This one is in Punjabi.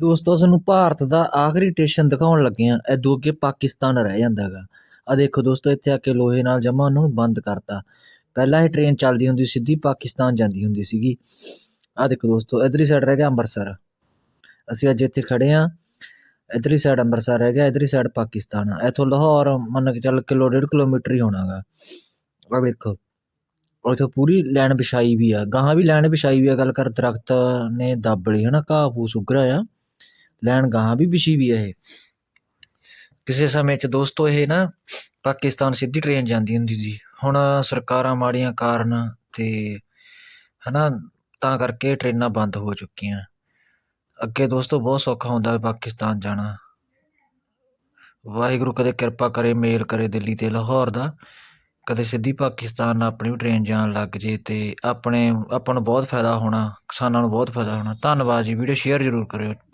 ਦੋਸਤੋ ਤੁਹਾਨੂੰ ਭਾਰਤ ਦਾ ਆਖਰੀ ਸਟੇਸ਼ਨ ਦਿਖਾਉਣ ਲੱਗੇ ਆ ਇਦੋਂ ਅੱਗੇ ਪਾਕਿਸਤਾਨ ਰਹਿ ਜਾਂਦਾ ਹੈਗਾ। ਆ ਦੇਖੋ ਦੋਸਤੋ, ਇੱਥੇ ਆ ਕੇ ਲੋਹੇ ਨਾਲ ਜਮਾ ਉਹਨੂੰ ਬੰਦ ਕਰਤਾ। ਪਹਿਲਾਂ ਇਹ ਟ੍ਰੇਨ ਚੱਲਦੀ ਹੁੰਦੀ ਸਿੱਧੀ ਪਾਕਿਸਤਾਨ ਜਾਂਦੀ ਹੁੰਦੀ ਸੀਗੀ। ਆ ਦੇਖੋ ਦੋਸਤੋ, ਇਧਰਲੀ ਸਾਈਡ ਰਹਿ ਗਿਆ ਅੰਮ੍ਰਿਤਸਰ। ਅਸੀਂ ਅੱਜ ਇੱਥੇ ਖੜੇ ਆ ਇਧਰਲੀ ਸਾਈਡ ਅੰਮ੍ਰਿਤਸਰ ਰਹਿ ਗਿਆ, ਇਧਰਲੀ ਸਾਈਡ ਪਾਕਿਸਤਾਨ। ਆ ਇੱਥੋਂ ਲਾਹੌਰ ਮੰਨ ਕੇ ਚੱਲ ਕਿਲੋ, ਡੇਢ ਕਿਲੋਮੀਟਰ ਹੀ ਹੋਣਾਗਾ ਆ ਦੇਖੋ, ਉੱਥੇ ਪੂਰੀ ਲਾਈਨ ਵਿਛਾਈ ਵੀ ਆ। ਗਾਹਾਂ ਵੀ ਲਾਈਨ ਵਿਛਾਈ ਵੀ ਆ, ਗੱਲ ਕਰ ਦਰਖਤ ਨੇ ਦੱਬ ਲਈ ਹਨਾ ਘਾਹ ਫੂਸ ਉੱਗ ਆ। ਲੈਣ ਗਾਹਾਂ ਵੀ ਵਿਛੀ ਵੀ ਆ ਇਹ। ਕਿਸੇ ਸਮੇਂ 'ਚ ਦੋਸਤੋ ਇਹ ਨਾ ਪਾਕਿਸਤਾਨ ਸਿੱਧੀ ਟ੍ਰੇਨ ਜਾਂਦੀ ਹੁੰਦੀ ਸੀ। ਹੁਣ ਸਰਕਾਰਾਂ ਮਾੜੀਆਂ ਕਾਰਨ ਤੇ ਹਨਾ, ਤਾਂ ਕਰਕੇ ਟ੍ਰੇਨਾਂ ਬੰਦ ਹੋ ਚੁੱਕੀਆਂ। ਅੱਗੇ ਦੋਸਤੋ ਬਹੁਤ ਸੌਖਾ ਹੁੰਦਾ ਪਾਕਿਸਤਾਨ ਜਾਣਾ। ਵਾਹਿਗੁਰੂ ਕਦੇ ਕਿਰਪਾ ਕਰੇ, ਮੇਲ ਕਰੇ ਦਿੱਲੀ ਤੇ ਲਾਹੌਰ ਦਾ। ਕਦੇ ਸਿੱਧੀ ਪਾਕਿਸਤਾਨ ਆਪਣੀ ਵੀ ਟ੍ਰੇਨ ਜਾਣ ਲੱਗ ਜੇ ਤੇ ਆਪਣੇ, ਆਪਾਂ ਨੂੰ ਬਹੁਤ ਫਾਇਦਾ ਹੋਣਾ, ਕਿਸਾਨਾਂ ਨੂੰ ਬਹੁਤ ਫਾਇਦਾ ਹੋਣਾ। ਧੰਨਵਾਦ ਜੀ, ਵੀਡੀਓ ਸ਼ੇਅਰ ਜ਼ਰੂਰ ਕਰਿਓ।